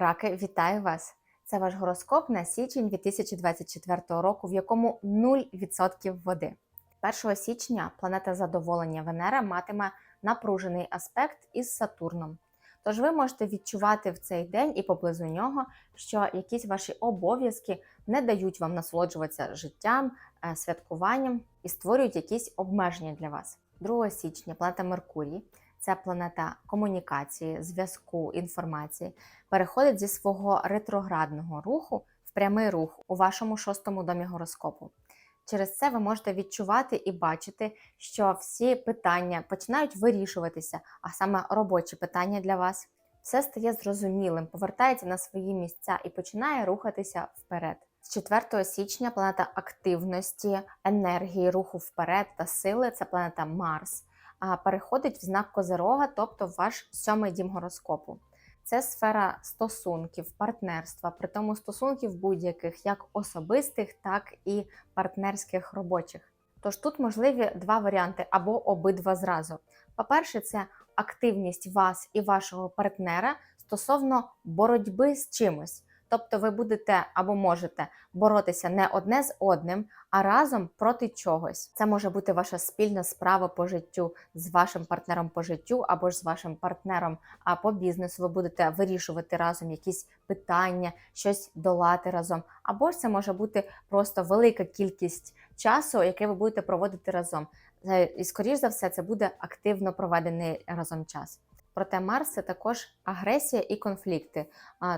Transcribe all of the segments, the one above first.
Раки, вітаю вас! Це ваш гороскоп на січень 2024 року, в якому 0% води. 1 січня планета задоволення Венера матиме напружений аспект із Сатурном. Тож ви можете відчувати в цей день і поблизу нього, що якісь ваші обов'язки не дають вам насолоджуватися життям, е, святкуванням і створюють якісь обмеження для вас. 2 січня планета Меркурій, це планета комунікації, зв'язку, інформації, переходить зі свого ретроградного руху в прямий рух у вашому шостому домі гороскопу. Через це ви можете відчувати і бачити, що всі питання починають вирішуватися, а саме робочі питання для вас. Все стає зрозумілим, повертається на свої місця і починає рухатися вперед. З 4 січня планета активності, енергії, руху вперед та сили це планета Марс, переходить в знак Козерога, тобто в ваш сьомий дім гороскопу. Це сфера стосунків, партнерства, при тому стосунків будь-яких, як особистих, так і партнерських робочих. Тож тут можливі два варіанти або обидва зразу. По-перше, це активність вас і вашого партнера стосовно боротьби з чимось. Тобто ви будете або можете боротися не одне з одним, а разом проти чогось. Це може бути ваша спільна справа по життю з вашим партнером по життю, або ж з вашим партнером а по бізнесу. Ви будете вирішувати разом якісь питання, щось долати разом. Або ж це може бути просто велика кількість часу, яке ви будете проводити разом. Е, І скоріш за все, це буде активно проведений разом час. Проте Марс це також агресія і конфлікти,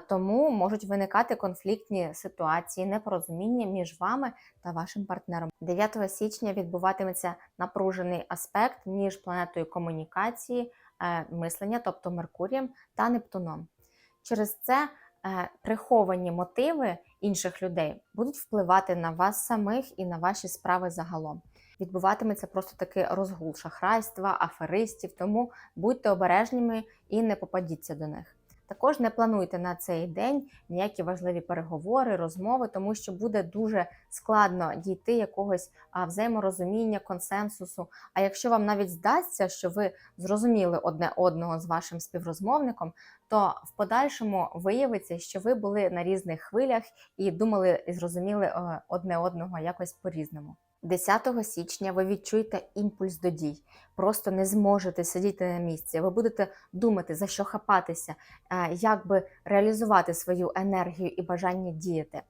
тому можуть виникати конфліктні ситуації, непорозуміння між вами та вашим партнером. 9 січня відбуватиметься напружений аспект між планетою комунікації, е, мислення, тобто Меркурієм та Нептуном. Через це е, приховані мотиви інших людей будуть впливати на вас самих і на ваші справи загалом відбуватиметься просто такий розгул шахрайства, аферистів. Тому будьте обережними і не попадіться до них. Також не плануйте на цей день ніякі важливі переговори, розмови, тому що буде дуже складно дійти якогось взаєморозуміння, консенсусу. А якщо вам навіть здасться, що ви зрозуміли одне одного з вашим співрозмовником, то в подальшому виявиться, що ви були на різних хвилях і думали і зрозуміли е, одне одного якось по-різному. 10 січня ви відчуєте імпульс до дій, просто не зможете сидіти на місці. Ви будете думати, за що хапатися, е, як би реалізувати свою енергію і бажання діяти.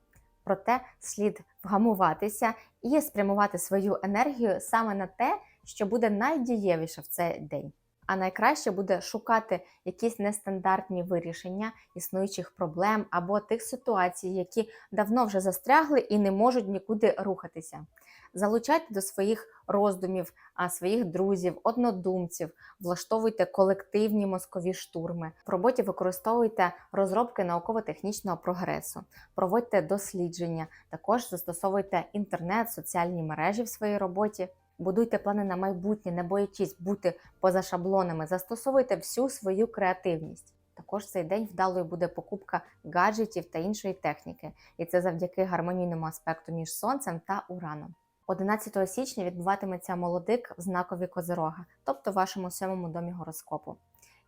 Проте слід вгамуватися і спрямувати свою енергію саме на те, що буде найдієвіше в цей день. А найкраще буде шукати якісь нестандартні вирішення існуючих проблем або тих ситуацій, які давно вже застрягли і не можуть нікуди рухатися. Залучайте до своїх роздумів, своїх друзів, однодумців, влаштовуйте колективні мозкові штурми. В роботі використовуйте розробки науково-технічного прогресу, проводьте дослідження, також застосовуйте інтернет, соціальні мережі в своїй роботі. Будуйте плани на майбутнє, не боячись бути поза шаблонами, застосовуйте всю свою креативність. Також цей день вдалою буде покупка гаджетів та іншої техніки, і це завдяки гармонійному аспекту між сонцем та ураном. 11 січня відбуватиметься молодик в знакові Козирога, тобто вашому сьомому домі гороскопу.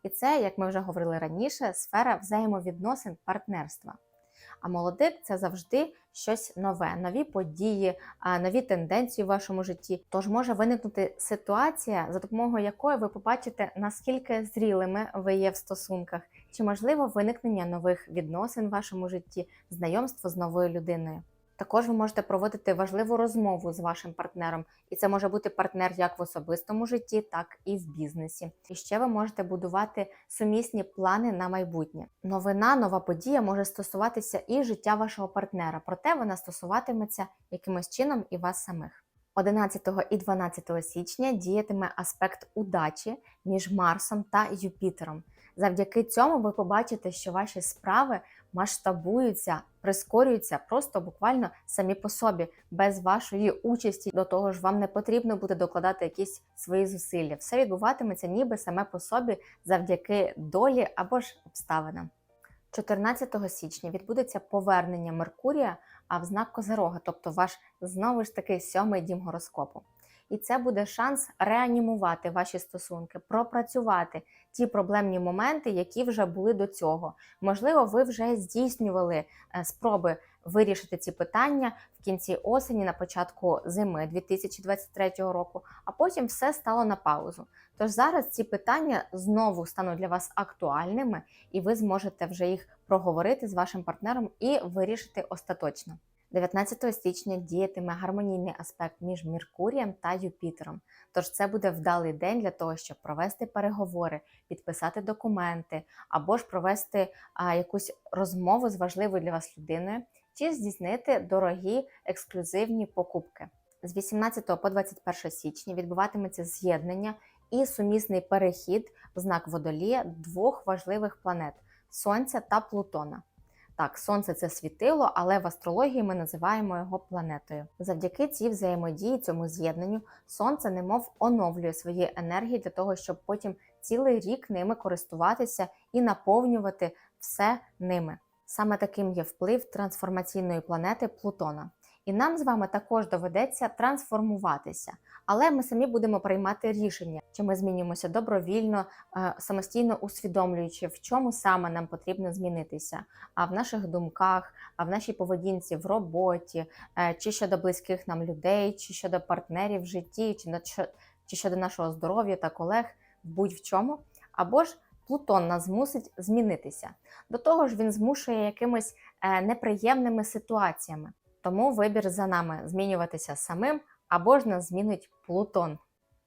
І це, як ми вже говорили раніше, сфера взаємовідносин партнерства. А молодик це завжди щось нове, нові події, нові тенденції в вашому житті. Тож може виникнути ситуація, за допомогою якої ви побачите, наскільки зрілими ви є в стосунках, чи можливо виникнення нових відносин в вашому житті, знайомство з новою людиною. Також ви можете проводити важливу розмову з вашим партнером, і це може бути партнер як в особистому житті, так і в бізнесі. І ще ви можете будувати сумісні плани на майбутнє. Новина, нова подія може стосуватися і життя вашого партнера, проте вона стосуватиметься якимось чином і вас самих. 11 і 12 січня діятиме аспект удачі між Марсом та Юпітером. Завдяки цьому ви побачите, що ваші справи масштабуються, прискорюються просто буквально самі по собі, без вашої участі. До того ж, вам не потрібно буде докладати якісь свої зусилля. Все відбуватиметься ніби саме по собі завдяки долі або ж обставинам. 14 січня відбудеться повернення Меркурія, а в знак Козерога, тобто ваш знову ж таки сьомий дім гороскопу. І це буде шанс реанімувати ваші стосунки, пропрацювати ті проблемні моменти, які вже були до цього. Можливо, ви вже здійснювали е, спроби вирішити ці питання в кінці осені, на початку зими 2023 року, а потім все стало на паузу. Тож зараз ці питання знову стануть для вас актуальними, і ви зможете вже їх проговорити з вашим партнером і вирішити остаточно. 19 січня діятиме гармонійний аспект між Меркурієм та Юпітером. Тож це буде вдалий день для того, щоб провести переговори, підписати документи або ж провести а, якусь розмову з важливою для вас людиною, чи здійснити дорогі ексклюзивні покупки. З 18 по 21 січня відбуватиметься з'єднання і сумісний перехід в знак водолія двох важливих планет Сонця та Плутона. Так, сонце це світило, але в астрології ми називаємо його планетою. Завдяки цій взаємодії, цьому з'єднанню, сонце немов оновлює свої енергії для того, щоб потім цілий рік ними користуватися і наповнювати все ними. Саме таким є вплив трансформаційної планети Плутона. І нам з вами також доведеться трансформуватися, але ми самі будемо приймати рішення, чи ми змінюємося добровільно, е, самостійно усвідомлюючи, в чому саме нам потрібно змінитися, а в наших думках, а в нашій поведінці в роботі, е, чи щодо близьких нам людей, чи щодо партнерів в житті, чи щодо нашого здоров'я та колег, будь-в чому, або ж Плутон нас змусить змінитися. До того ж, він змушує якимись е, неприємними ситуаціями. Тому вибір за нами змінюватися самим або ж нас змінить Плутон.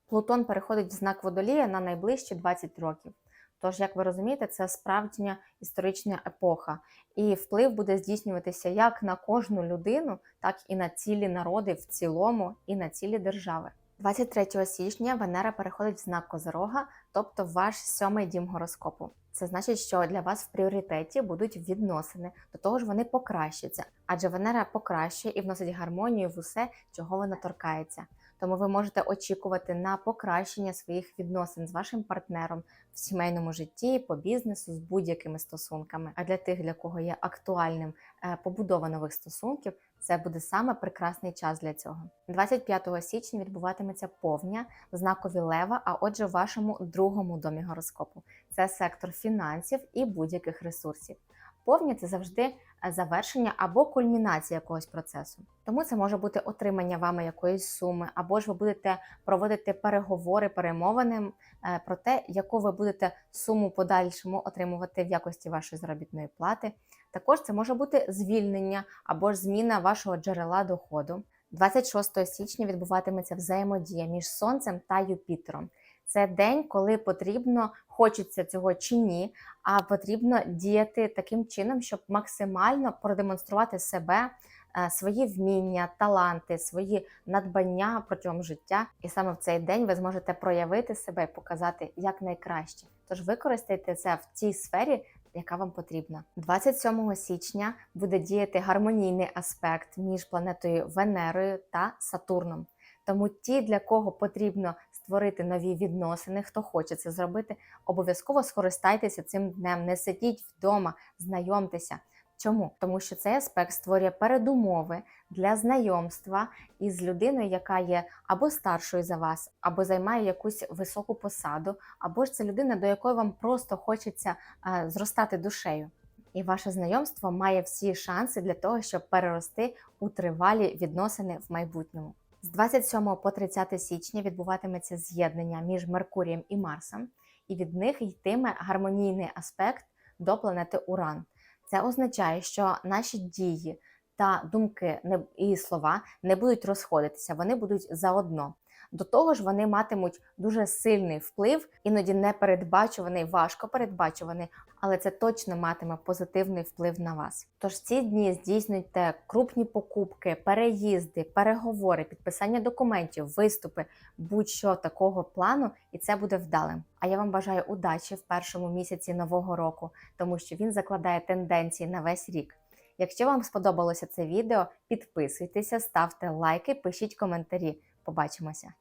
Плутон переходить в знак водолія на найближчі 20 років. Тож, як ви розумієте, це справжня історична епоха, і вплив буде здійснюватися як на кожну людину, так і на цілі народи в цілому, і на цілі держави. 23 січня Венера переходить в знак Козирога, тобто ваш сьомий дім гороскопу. Це значить, що для вас в пріоритеті будуть відносини, до того ж вони покращаться, адже Венера покращує і вносить гармонію в усе, чого вона торкається. Тому ви можете очікувати на покращення своїх відносин з вашим партнером в сімейному житті, по бізнесу, з будь-якими стосунками. А для тих, для кого є актуальним е, побудова нових стосунків, це буде саме прекрасний час для цього. 25 січня відбуватиметься повня в знакові Лева, а отже, в вашому другому домі гороскопу. Це сектор фінансів і будь-яких ресурсів. Повня це завжди е, завершення або кульмінація якогось процесу. Тому це може бути отримання вами якоїсь суми, або ж ви будете проводити переговори, перемовини е, про те, яку ви будете суму подальшому отримувати в якості вашої заробітної плати. Також це може бути звільнення або ж зміна вашого джерела доходу. 26 січня відбуватиметься взаємодія між Сонцем та Юпітером. Це день, коли потрібно, хочеться цього чи ні, а потрібно діяти таким чином, щоб максимально продемонструвати себе, е, свої вміння, таланти, свої надбання протягом життя. І саме в цей день ви зможете проявити себе і показати як найкраще. Тож використайте це в тій сфері, яка вам потрібна. 27 січня буде діяти гармонійний аспект між планетою Венерою та Сатурном. Тому ті, для кого потрібно створити нові відносини, хто хоче це зробити, обов'язково скористайтеся цим днем. Не сидіть вдома, знайомтеся. Чому? Тому що цей аспект створює передумови для знайомства із людиною, яка є або старшою за вас, або займає якусь високу посаду, або ж це людина, до якої вам просто хочеться а, зростати душею. І ваше знайомство має всі шанси для того, щоб перерости у тривалі відносини в майбутньому. З 27 по 30 січня відбуватиметься з'єднання між Меркурієм і Марсом, і від них йтиме гармонійний аспект до планети Уран. Це означає, що наші дії та думки не- і слова не будуть розходитися, вони будуть заодно. До того ж, вони матимуть дуже сильний вплив, іноді непередбачуваний, важко передбачуваний, але це точно матиме позитивний вплив на вас. Тож ці дні здійснюйте крупні покупки, переїзди, переговори, підписання документів, виступи, будь-що такого плану, і це буде вдалим. А я вам бажаю удачі в першому місяці нового року, тому що він закладає тенденції на весь рік. Якщо вам сподобалося це відео, підписуйтеся, ставте лайки, пишіть коментарі. Побачимося!